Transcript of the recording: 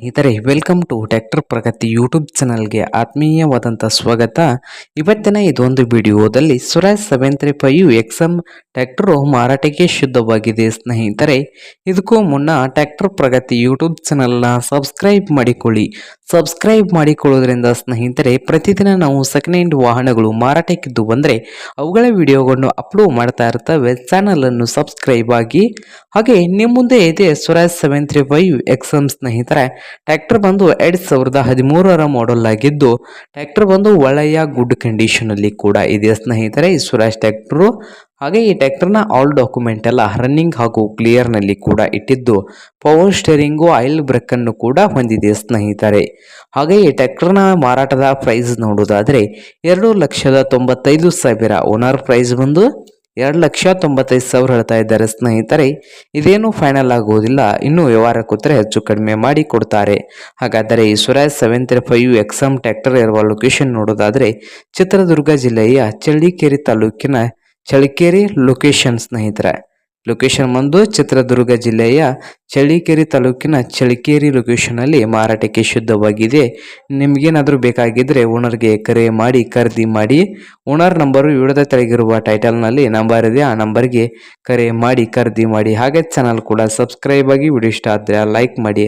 ಸ್ನೇಹಿತರೆ, welcome to tractor Pragati YouTube ಚಾನಲ್ಗೆ ಆತ್ಮೀಯವಾದಂಥ ಸ್ವಾಗತ. ಇವತ್ತಿನ ಇದೊಂದು ವಿಡಿಯೋದಲ್ಲಿ Swaraj seven three five XM tractor ಮಾರಾಟಕ್ಕೆ ಶುದ್ಧವಾಗಿದೆ ಸ್ನೇಹಿತರೆ. ಇದಕ್ಕೂ ಮುನ್ನ ಟ್ಯಾಕ್ಟರ್ ಪ್ರಗತಿ ಯೂಟ್ಯೂಬ್ ಚಾನಲ್ನ ಸಬ್ಸ್ಕ್ರೈಬ್ ಮಾಡಿಕೊಳ್ಳಿ. ಸಬ್ಸ್ಕ್ರೈಬ್ ಮಾಡಿಕೊಳ್ಳೋದ್ರಿಂದ ಸ್ನೇಹಿತರೆ, ಪ್ರತಿದಿನ ನಾವು ಸೆಕೆಂಡ್ ಹ್ಯಾಂಡ್ ವಾಹನಗಳು ಮಾರಾಟಕ್ಕಿದ್ದು ಬಂದರೆ ಅವುಗಳ ವಿಡಿಯೋಗಳನ್ನು ಅಪ್ಲೋಡ್ ಮಾಡ್ತಾ ಇರ್ತವೆ. ಚಾನಲನ್ನು ಸಬ್ಸ್ಕ್ರೈಬ್ ಆಗಿ. ಹಾಗೆ ನಿಮ್ಮ ಮುಂದೆ ಇದೆ Swaraj seven three five XM ಸ್ನೇಹಿತರೆ. ಟ್ರ್ಯಾಕ್ಟರ್ ಬಂದು ಎರಡ್ ಸಾವಿರದ ಹದಿಮೂರರ ಮಾಡೆಲ್ ಆಗಿದ್ದು, ಟ್ರ್ಯಾಕ್ಟರ್ ಬಂದು ಒಳ್ಳೆಯ ಗುಡ್ ಕಂಡೀಷನ್ ಅಲ್ಲಿ ಕೂಡ ಇದೆ. ಸ್ನೇಹಿತರೆ, ಈ ಸ್ವರಾಜ್ ಟ್ರ್ಯಾಕ್ಟರು ಹಾಗೆ ಈ ಟ್ಯಾಕ್ಟರ್ನ ಆಲ್ ಡಾಕ್ಯುಮೆಂಟ್ ಎಲ್ಲ ರನ್ನಿಂಗ್ ಹಾಗೂ ಕ್ಲಿಯರ್ನಲ್ಲಿ ಕೂಡ ಇಟ್ಟಿದ್ದು ಪವರ್ ಸ್ಟೇರಿಂಗು ಆಯಿಲ್ ಬ್ರೇಕ್ ಅನ್ನು ಕೂಡ ಹೊಂದಿದೆ ಸ್ನೇಹಿತರೆ. ಹಾಗೆ ಈ ಟ್ಯಾಕ್ಟರ್ನ ಮಾರಾಟದ ಪ್ರೈಸ್ ನೋಡೋದಾದರೆ ಎರಡು ಲಕ್ಷದ ತೊಂಬತ್ತೈದು ಸಾವಿರ ಓನರ್ ಪ್ರೈಸ್ ಬಂದು ಎರಡು ಲಕ್ಷ ತೊಂಬತ್ತೈದು ಸಾವಿರ ಹೇಳ್ತಾ ಇದ್ದಾರೆ ಸ್ನೇಹಿತರೆ. ಇದೇನು ಫೈನಲ್ ಆಗುವುದಿಲ್ಲ. ಇನ್ನೂ ವ್ಯವಹಾರ ಕೂತ್ರೆ ಹೆಚ್ಚು ಕಡಿಮೆ ಮಾಡಿ ಕೊಡ್ತಾರೆ. ಹಾಗಾದರೆ ಈ Swaraj seven three five XM tractor ಇರುವ ಲೊಕೇಶನ್ ನೋಡೋದಾದರೆ ಚಿತ್ರದುರ್ಗ ಜಿಲ್ಲೆಯ ಚಳ್ಳಿಕೇರಿ ತಾಲೂಕಿನ ಚಳ್ಳಿಕೇರಿ ಲೊಕೇಶನ್ ಸ್ನೇಹಿತರೆ. ಲೊಕೇಶನ್ ಬಂದು ಚಿತ್ರದುರ್ಗ ಜಿಲ್ಲೆಯ ಚಳ್ಳಿಕೇರಿ ತಾಲೂಕಿನ ಚಳಿಕೇರಿ ಲೊಕೇಶನಲ್ಲಿ ಮಾರಾಟಕ್ಕೆ ಶುದ್ಧವಾಗಿದೆ. ನಿಮಗೇನಾದರೂ ಬೇಕಾಗಿದ್ದರೆ ಓನರ್ಗೆ ಕರೆ ಮಾಡಿ, ಖರೀದಿ ಮಾಡಿ. ಓನರ್ ನಂಬರು ವಿಡಿಯೋದ ತೆಳಗಿರುವ ಟೈಟಲ್ನಲ್ಲಿ ನಂಬರ್ ಇದೆ, ಆ ನಂಬರ್ಗೆ ಕರೆ ಮಾಡಿ, ಖರೀದಿ ಮಾಡಿ. ಹಾಗೆ ಚಾನಲ್ ಕೂಡ ಸಬ್ಸ್ಕ್ರೈಬ್ ಆಗಿ ವಿಡಿಯೋ ಇಷ್ಟ ಆದರೆ ಲೈಕ್ ಮಾಡಿ.